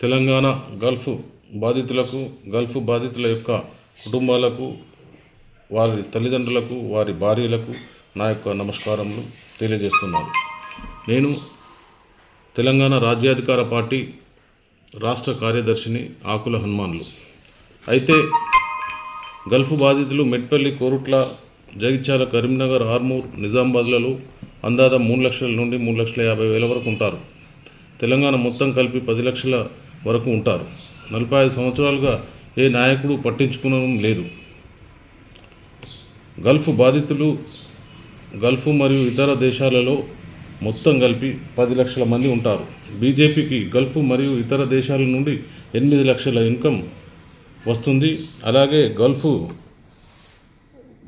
Telangana Gulf బాధితులకు Gulf బాధితుల యొక్క కుటుంబాలకు వారి తల్లిదండ్రులకు వారి భార్యలకు నా యొక్క నమస్కారములు తెలియజేస్తున్నాను. నేను తెలంగాణ రాజ్యాధికార పార్టీ రాష్ట్ర కార్యదర్శిని ఆకుల హనుమాన్లు. అయితే గల్ఫ్ బాధితులు మెట్పల్లి కోరుట్ల జగిత్యాల కరీంనగర్ ఆర్మూర్ నిజామాబాద్లలో అందాద మూడు లక్షల నుండి మూడు లక్షల యాభై వేల వరకు ఉంటారు. తెలంగాణ మొత్తం కలిపి పది లక్షల వరకు ఉంటారు. నలభై ఐదు సంవత్సరాలుగా ఏ నాయకుడు పట్టించుకోవడం లేదు. గల్ఫ్ బాధితులు గల్ఫ్ మరియు ఇతర దేశాలలో మొత్తం కలిపి పది లక్షల మంది ఉంటారు. బీజేపీకి గల్ఫ్ మరియు ఇతర దేశాల నుండి ఎనిమిది లక్షల ఇన్కమ్ వస్తుంది. అలాగే గల్ఫ్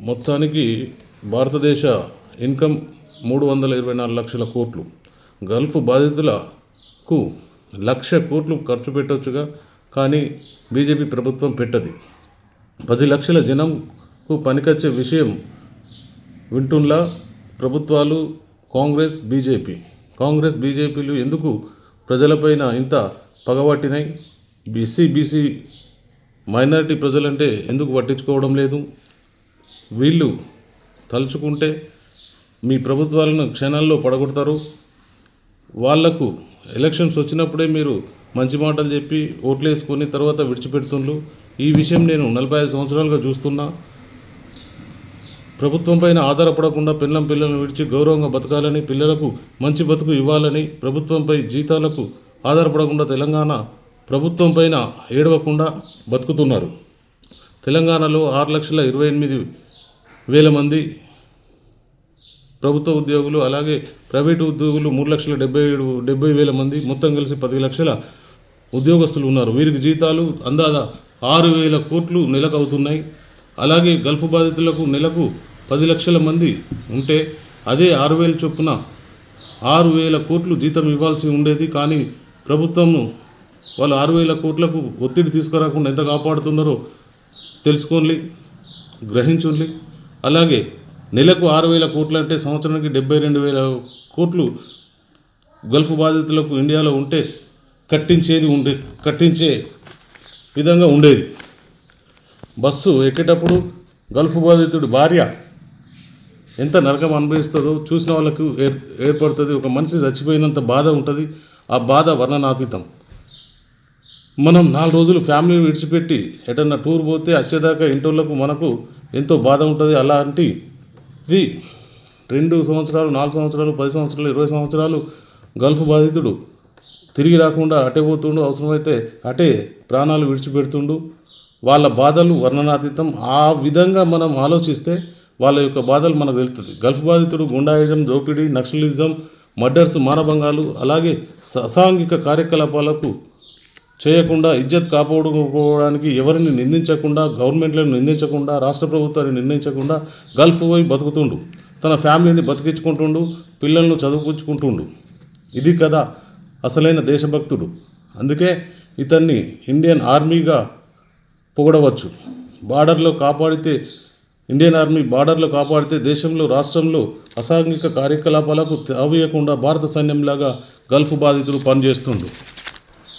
మొత్తానికి భారతదేశ ఇన్కమ్ మూడు వందల ఇరవై నాలుగు లక్షల కోట్లు. గల్ఫ్ బాధితులకు లక్ష కోట్లు ఖర్చు పెట్టొచ్చుగా కానీ బీజేపీ ప్రభుత్వం పెట్టది. పది లక్షల జనంకు పనికొచ్చే విషయం వింటున్నా ప్రభుత్వాలు కాంగ్రెస్ బీజేపీ. కాంగ్రెస్ బీజేపీలు ఎందుకు ప్రజలపైన ఇంత పగబట్టినాయి? బీసీ బీసీ మైనారిటీ ప్రజలంటే ఎందుకు పట్టించుకోవడం లేదు? వీళ్ళు తలుచుకుంటే మీ ప్రభుత్వాలను క్షణాల్లో పడగొడతారు. వాళ్ళకు ఎలక్షన్స్ వచ్చినప్పుడే మీరు మంచి మాటలు చెప్పి ఓట్లు వేసుకొని తర్వాత విడిచిపెడుతుండ్రు. ఈ విషయం నేను నలభై ఐదు సంవత్సరాలుగా చూస్తున్నా. ప్రభుత్వం పైన ఆధారపడకుండా పిల్లం పిల్లలను విడిచి గౌరవంగా బతకాలని పిల్లలకు మంచి బతుకు ఇవ్వాలని ప్రభుత్వంపై జీతాలకు ఆధారపడకుండా తెలంగాణ ప్రభుత్వం పైన ఏడవకుండా బతుకుతున్నారు. తెలంగాణలో ఆరు లక్షల ఇరవై ఎనిమిది వేల మంది ప్రభుత్వ ఉద్యోగులు అలాగే ప్రైవేటు ఉద్యోగులు మూడు లక్షల డెబ్బై ఏడు డెబ్బై వేల మంది మొత్తం కలిసి పది లక్షల ఉద్యోగస్తులు ఉన్నారు. వీరికి జీతాలు అందాద ఆరు వేల కోట్లు నెలకు అవుతున్నాయి అలాగే గల్ఫ్ బాధితులకు నెలకు పది లక్షల మంది ఉంటే అదే ఆరు వేల చొప్పున ఆరు వేల కోట్లు జీతం ఇవ్వాల్సి ఉండేది. కానీ ప్రభుత్వము వాళ్ళు ఆరు వేల కోట్లకు ఒత్తిడి తీసుకురాకుండా ఎంత కాపాడుతున్నారో తెలుసుకోండి గ్రహించుండి. అలాగే నెలకు ఆరు వేల కోట్లు అంటే సంవత్సరానికి డెబ్బై రెండు వేల కోట్లు గల్ఫ్ బాధితులకు ఇండియాలో ఉంటే కట్టించేది ఉండే కట్టించే విధంగా ఉండేది. బస్సు ఎక్కేటప్పుడు గల్ఫ్ బాధితుడి భార్య ఎంత నరకం అనుభవిస్తుందో చూసిన వాళ్ళకు ఏర్ ఏర్పడుతుంది. ఒక మనిషి చచ్చిపోయినంత బాధ ఉంటుంది. ఆ బాధ వర్ణనాతీతం. మనం నాలుగు రోజులు ఫ్యామిలీని విడిచిపెట్టి ఎటన్నా టూర్ పోతే వచ్చేదాకా ఇంటోళ్ళకు మనకు ఎంతో బాధ ఉంటుంది. అలాంటి ఇది రెండు సంవత్సరాలు నాలుగు సంవత్సరాలు పది సంవత్సరాలు ఇరవై సంవత్సరాలు గల్ఫ్ బాధితుడు తిరిగి రాకుండా అటే పోతుండు అవసరమైతే అటే ప్రాణాలు విడిచిపెడుతుండు. వాళ్ళ బాధలు వర్ణనాతీతం. ఆ విధంగా మనం ఆలోచిస్తే వాళ్ళ యొక్క బాధలు మనకు తెలుస్తుంది గల్ఫ్ బాధితుడు గుండాయిజం దోపిడీ నక్సలిజం మర్డర్స్ మానభంగాలు అలాగే స- అసాంఘిక కార్యకలాపాలకు చేయకుండా ఇజ్జత్ కాపాడుకోవడానికి ఎవరిని నిందించకుండా గవర్నమెంట్లను నిందించకుండా రాష్ట్ర ప్రభుత్వాన్ని నిందించకుండా గల్ఫ్ పోయి బతుకుతుండు. తన ఫ్యామిలీని బతికించుకుంటుండు పిల్లలను చదువుకుంటుండు ఇది కదా అసలైన దేశభక్తుడు. అందుకే ఇతన్ని ఇండియన్ ఆర్మీగా పొగడవచ్చు. బార్డర్లో కాపాడితే ఇండియన్ ఆర్మీ బార్డర్లో కాపాడితే దేశంలో రాష్ట్రంలో అసాంఘిక కార్యకలాపాలకు తావీయకుండా భారత సైన్యంలాగా గల్ఫ్ బాధితుడు పనిచేస్తుండు.